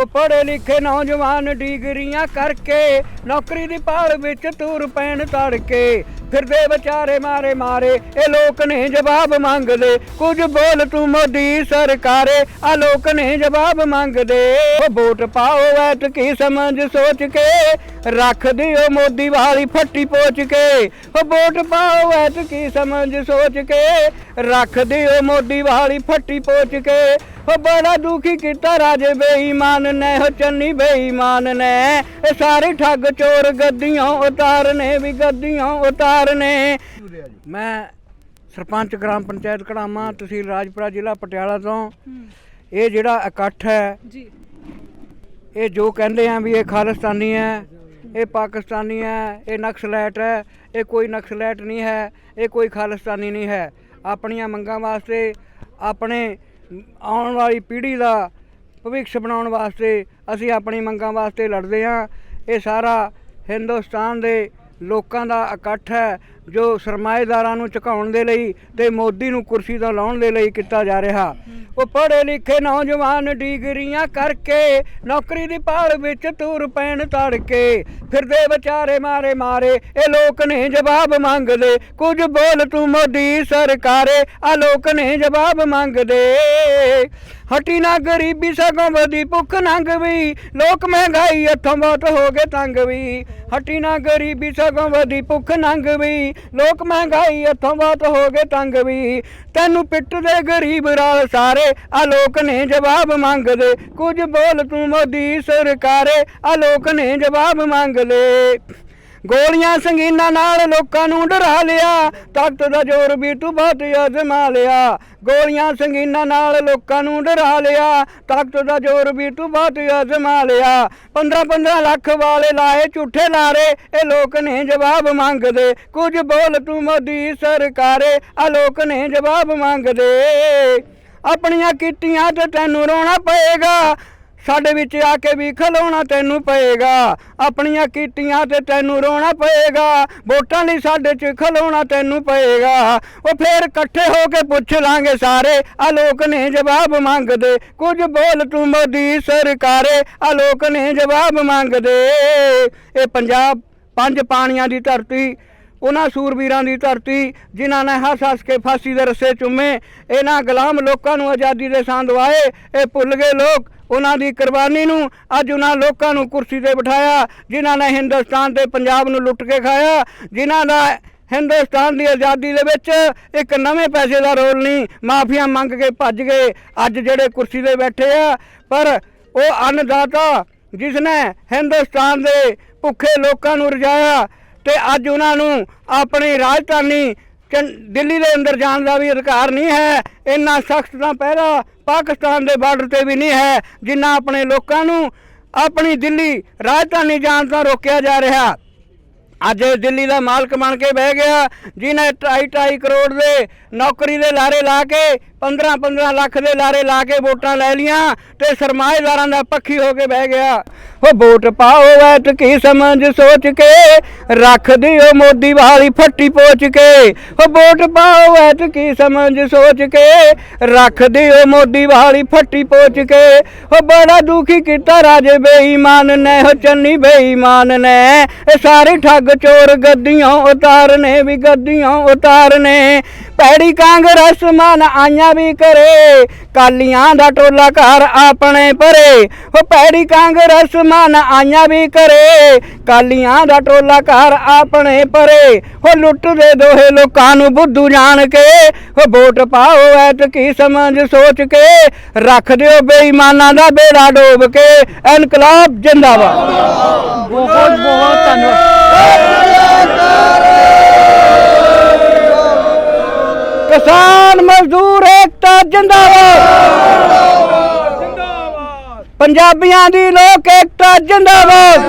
ਉਹ ਪੜ੍ਹੇ ਲਿਖੇ ਨੌਜਵਾਨ ਡਿਗਰੀਆਂ ਕਰਕੇ ਨੌਕਰੀ ਦੀ ਭਾਲ ਵਿੱਚ ਤੂਰ ਪੈਣ ਤੜਕੇ। ਫਿਰਦੇ ਵਿਚਾਰੇ ਮਾਰੇ ਮਾਰੇ, ਇਹ ਲੋਕ ਨੇ ਜਵਾਬ ਮੰਗਦੇ, ਕੁਝ ਬੋਲ ਤੂੰ ਮੋਦੀ ਸਰਕਾਰੇ ਆ ਲੋਕ ਨੇ ਜਵਾਬ ਮੰਗਦੇ। ਉਹ ਵੋਟ ਪਾਓ ਐਤ ਕੀ ਸਮਝ ਸੋਚ ਕੇ, ਰੱਖ ਦਿਓ ਮੋਦੀ ਵਾਲੀ ਫੱਟੀ ਪੋਚ ਕੇ। ਉਹ ਵੋਟ ਪਾਓ ਐਤ ਕੀ ਸਮਝ ਸੋਚ ਕੇ, ਰੱਖ ਦਿਓ ਮੋਦੀ ਵਾਲੀ ਫੱਟੀ ਪੋਚ ਕੇ। ਉਹ ਬੜਾ ਦੁਖੀ ਕੀਤਾ ਰਾਜੇ ਬੇਈਮਾਨ ਨੇ ਹੋ ਚੰਨੀ ਬੇਈਮਾਨ ਨੇ। ਇਹ ਸਾਰੇ ਠੱਗ ਚੋਰ ਗੱਦੀਆਂ ਉਤਾਰਨੇ ਵੀ ਗੱਦੀਆਂ ਉਤਾਰਨੇ। ਮੈਂ ਸਰਪੰਚ ਗ੍ਰਾਮ ਪੰਚਾਇਤ ਕੜਾਮਾ ਤਹਿਸੀਲ ਰਾਜਪੁਰਾ ਜ਼ਿਲ੍ਹਾ ਪਟਿਆਲਾ ਤੋਂ। ਇਹ ਜਿਹੜਾ ਇਕੱਠ ਹੈ ਜੀ। ਇਹ ਜੋ ਕਹਿੰਦੇ ਆ ਵੀ ਇਹ ਖਾਲਿਸਤਾਨੀ ਹੈ ਇਹ ਪਾਕਿਸਤਾਨੀ ਹੈ ਇਹ ਨਕਸਲੈਟ ਹੈ ਇਹ ਕੋਈ ਨਕਸਲੈਟ ਨਹੀਂ ਹੈ ਇਹ ਕੋਈ ਖਾਲਿਸਤਾਨੀ ਨਹੀਂ ਹੈ। ਆਪਣੀਆਂ ਮੰਗਾਂ ਵਾਸਤੇ ਆਪਣੇ ਆਉਣ ਵਾਲੀ ਪੀੜ੍ਹੀ ਦਾ ਭਵਿੱਖ ਬਣਾਉਣ ਵਾਸਤੇ ਅਸੀਂ ਆਪਣੀ ਮੰਗਾਂ ਵਾਸਤੇ ਲੜਦੇ ਹਾਂ। ਇਹ ਸਾਰਾ ਹਿੰਦੁਸਤਾਨ ਦੇ ਲੋਕਾਂ ਦਾ ਇਕੱਠ ਹੈ। ਜੋ ਸਰਮਾਏਦਾਰਾਂ ਨੂੰ ਝੁਕਾਉਣ ਦੇ ਲਈ ਤੇ ਮੋਦੀ ਨੂੰ ਕੁਰਸੀ ਤੋਂ ਲਾਉਣ ਦੇ ਲਈ ਕੀਤਾ ਜਾ ਰਿਹਾ। ਉਹ ਪੜ੍ਹੇ ਲਿਖੇ ਨੌਜਵਾਨ ਡਿਗਰੀਆਂ ਕਰਕੇ ਨੌਕਰੀ ਦੀ ਭਾਲ ਵਿੱਚ ਤੂਰ ਪੈਣ ਤੜਕੇ ਫਿਰਦੇ ਵਿਚਾਰੇ ਮਾਰੇ ਮਾਰੇ, ਇਹ ਲੋਕ ਨੇ ਜਵਾਬ ਮੰਗਦੇ, ਕੁਝ ਬੋਲ ਤੂੰ ਮੋਦੀ ਸਰਕਾਰੇ ਆ ਲੋਕ ਨੇ ਜਵਾਬ ਮੰਗਦੇ। ਹਟੀ ਨਾ ਗਰੀਬੀ ਸਗੋਂ ਵਧੀ, ਭੁੱਖ ਨੰਗ ਵੀ, ਲੋਕ ਮਹਿੰਗਾਈ ਹੱਥੋਂ ਬਹੁਤ ਹੋ ਗਏ ਤੰਗ ਵੀ। ਹਟੀ ਨਾ ਗਰੀਬੀ ਸਗੋਂ ਵਧੀ, ਭੁੱਖ ਨੰਗ ਵੀ ਲੋਕ ਮਹਿੰਗਾਈ ਇੱਥੋਂ ਬਹੁਤ ਹੋ ਗਏ ਤੰਗ ਵੀ। ਤੈਨੂੰ ਪਿੱਟਦੇ ਗਰੀਬ ਰਾਲ ਸਾਰੇ, ਆ ਲੋਕ ਨੇ ਜਵਾਬ ਮੰਗਦੇ। ਕੁਝ ਬੋਲ ਤੂੰ ਮੋਦੀ ਸਰਕਾਰੇ, ਆ ਲੋਕ ਨੇ ਜਵਾਬ ਮੰਗਦੇ। ਗੋਲੀਆਂ ਸੰਗੀਨਾਂ ਨਾਲ ਲੋਕਾਂ ਨੂੰ ਡਰਾ ਲਿਆ। ਤਾਕਤ ਦਾ ਜ਼ੋਰ ਵੀ ਤੂੰ ਬਹੁਤ ਅਜ਼ਮਾ ਲਿਆ ਗੋਲੀਆਂ ਸੰਗੀਨਾਂ ਨਾਲ ਲੋਕਾਂ ਨੂੰ ਡਰਾ ਲਿਆ। ਤਾਕਤ ਦਾ ਜ਼ੋਰ ਵੀ ਤੂੰ ਬਹੁਤ ਅਜ਼ਮਾ ਲਿਆ 15 15 ਲੱਖ ਵਾਲੇ ਲਾਏ ਝੂਠੇ ਲਾਰੇ ਇਹ ਲੋਕ ਨੇ ਜਵਾਬ ਮੰਗਦੇ। ਕੁਝ ਬੋਲ ਤੂੰ ਮੋਦੀ ਸਰਕਾਰੇ। ਆ ਲੋਕ ਨੇ ਜਵਾਬ ਮੰਗਦੇ। ਆਪਣੀਆਂ ਕੀਤੀਆਂ ਤੇ ਤੈਨੂੰ ਰੋਣਾ ਪਏਗਾ। ਸਾਡੇ ਵਿੱਚ ਆ ਕੇ ਵੀ ਖਲੋਣਾ ਤੈਨੂੰ ਪਏਗਾ। ਆਪਣੀਆਂ ਕੀਤੀਆਂ ਤੇ ਤੈਨੂੰ ਰੋਣਾ ਪਏਗਾ। ਵੋਟਾਂ ਲਈ ਸਾਡੇ 'ਚ ਖਲੋਣਾ ਤੈਨੂੰ ਪਏਗਾ। ਉਹ ਫੇਰ ਇਕੱਠੇ ਹੋ ਕੇ ਪੁੱਛ ਲਾਂਗੇ ਸਾਰੇ। ਆ ਲੋਕ ਨੇ ਜਵਾਬ ਮੰਗਦੇ, ਕੁਝ ਬੋਲ ਤੂੰ ਮੋਦੀ ਸਰਕਾਰੇ। ਆ ਲੋਕ ਨੇ ਜਵਾਬ ਮੰਗਦੇ। ਇਹ ਪੰਜਾਬ ਪੰਜ ਪਾਣੀਆਂ ਦੀ ਧਰਤੀ ਉਹਨਾਂ ਸੂਰਬੀਰਾਂ ਦੀ ਧਰਤੀ ਜਿਨ੍ਹਾਂ ਨੇ ਹੱਸ ਹੱਸ ਕੇ ਫਾਂਸੀ ਦੇ ਰੱਸੇ ਚੁੰਮੇ, ਇਹਨਾਂ ਗੁਲਾਮ ਲੋਕਾਂ ਨੂੰ ਆਜ਼ਾਦੀ ਦੇ ਸਾਂ ਦਵਾਏ, ਇਹ ਭੁੱਲ ਗਏ ਲੋਕ। ਉਹਨਾਂ ਦੀ ਕੁਰਬਾਨੀ ਨੂੰ ਅੱਜ ਉਹਨਾਂ ਲੋਕਾਂ ਨੂੰ ਕੁਰਸੀ ਤੇ ਬਿਠਾਇਆ, ਜਿਨ੍ਹਾਂ ਨੇ ਹਿੰਦੁਸਤਾਨ ਤੇ ਪੰਜਾਬ ਨੂੰ ਲੁੱਟ ਕੇ ਖਾਇਆ, ਜਿਨ੍ਹਾਂ ਦਾ ਹਿੰਦੁਸਤਾਨ ਦੀ ਆਜ਼ਾਦੀ ਦੇ ਵਿੱਚ ਇੱਕ ਨਵੇਂ ਪੈਸੇ ਦਾ ਰੋਲ ਨਹੀਂ, ਮਾਫੀਆਂ ਮੰਗ ਕੇ ਭੱਜ ਗਏ, ਅੱਜ ਜਿਹੜੇ ਕੁਰਸੀ ਤੇ ਬੈਠੇ ਆ, ਪਰ ਉਹ ਅੰਨਦਾਤਾ ਜਿਸ ਨੇ ਹਿੰਦੁਸਤਾਨ ਦੇ ਭੁੱਖੇ ਲੋਕਾਂ ਨੂੰ ਰਜਾਇਆ ਤੇ ਅੱਜ ਉਹਨਾਂ ਨੂੰ ਆਪਣੀ ਰਾਜਧਾਨੀ ਚੰ- ਦਿੱਲੀ ਦੇ ਅੰਦਰ ਜਾਣ ਦਾ ਵੀ ਅਧਿਕਾਰ ਨਹੀਂ ਹੈ। ਇੰਨਾ ਸਖਤ ਤਾਂ ਪਹਿਰਾ ਪਾਕਿਸਤਾਨ ਦੇ ਬਾਰਡਰ ਤੇ ਵੀ ਨਹੀਂ ਹੈ, ਜਿੰਨਾ ਆਪਣੇ ਲੋਕਾਂ ਨੂੰ ਆਪਣੀ ਦਿੱਲੀ ਰਾਜਧਾਨੀ ਜਾਣ ਤੋਂ ਰੋਕਿਆ ਜਾ ਰਿਹਾ। ਅੱਜ ਇਹ ਦਿੱਲੀ ਦਾ ਮਾਲਕ ਬਣ ਕੇ ਬਹਿ ਗਿਆ, ਜਿਹਨੇ 2.5 ਕਰੋੜ ਦੇ ਨੌਕਰੀ ਦੇ ਲਾਰੇ ਲਾ ਕੇ 15 15 ਲੱਖ ਦੇ ਲਾਰੇ ਲਾ ਕੇ ਵੋਟਾਂ ਲੈ ਲੀਆਂ ਤੇ ਸਰਮਾਏਦਾਰਾਂ ਦਾ ਪੱਖੀ ਹੋ ਕੇ ਬਹਿ ਗਿਆ। ਉਹ ਵੋਟ ਪਾਓ ਐਤ ਕੀ ਸਮਝ ਸੋਚ ਕੇ, ਰੱਖ ਦਿਓ ਮੋਦੀ ਵਾਲੀ ਫੱਟੀ ਪੋਚ ਕੇ। ਉਹ ਵੋਟ ਪਾਓ ਐਤ ਕੀ ਸਮਝ ਸੋਚ ਕੇ, ਰੱਖ ਦਿਓ ਮੋਦੀ ਵਾਲੀ ਫੱਟੀ ਪੋਚ ਕੇ। ਉਹ ਬੜਾ ਦੁਖੀ ਕੀਤਾ ਰਾਜੇ ਬੇਈਮਾਨ ਨੇ ਹੋ ਚੰਨੀ ਬੇਈਮਾਨ ਨੇ। ਇਹ ਸਾਰੇ ਠੱਗ ਚੋਰ ਗੱਦੀਆਂ ਉਤਾਰਨੇ, ਵੀ ਗੱਦੀਆਂ ਉਤਾਰਨੇ। ਪੈੜੀ ਕਾਂਗਰਸ ਮਨ ਆਈਆਂ ਵੀ ਕਰੇ। ਕਾਲੀਆਂ ਦਾ ਟੋਲਾ ਘਰ ਆਪਣੇ ਪਰੇ ਉਹ ਪੈੜੀ ਕਾਂਗਰਸ ਮਨ ਆਈਆਂ ਵੀ ਕਰੇ। ਕਾਲੀਆਂ ਦਾ ਟੋਲਾ ਘਰ ਆਪਣੇ ਪਰੇ ਉਹ ਲੁੱਟਦੇ ਦੋਹੇ ਲੋਕਾਂ ਨੂੰ ਬੁੱਧੂ ਜਾਣ ਕੇ। ਉਹ ਵੋਟ ਪਾਓ ਐਤ ਕੀ ਸਮਝ ਸੋਚ ਕੇ। ਰੱਖ ਦਿਓ ਬੇਈਮਾਨਾਂ ਦਾ ਬੇੜਾ ਡੋਬ ਕੇ। ਇਨਕਲਾਬ ਜਿੰਦਾਬਾਦ। ਬਹੁਤ ਬਹੁਤ ਧੰਨਵਾਦ। ਕਿਸਾਨ ਏਕਤਾ ਜਿੰਦਾਬਾਦ। ਪੰਜਾਬੀਆਂ ਦੀ ਲੋਕ ਏਕਤਾ ਜਿੰਦਾਬਾਦ।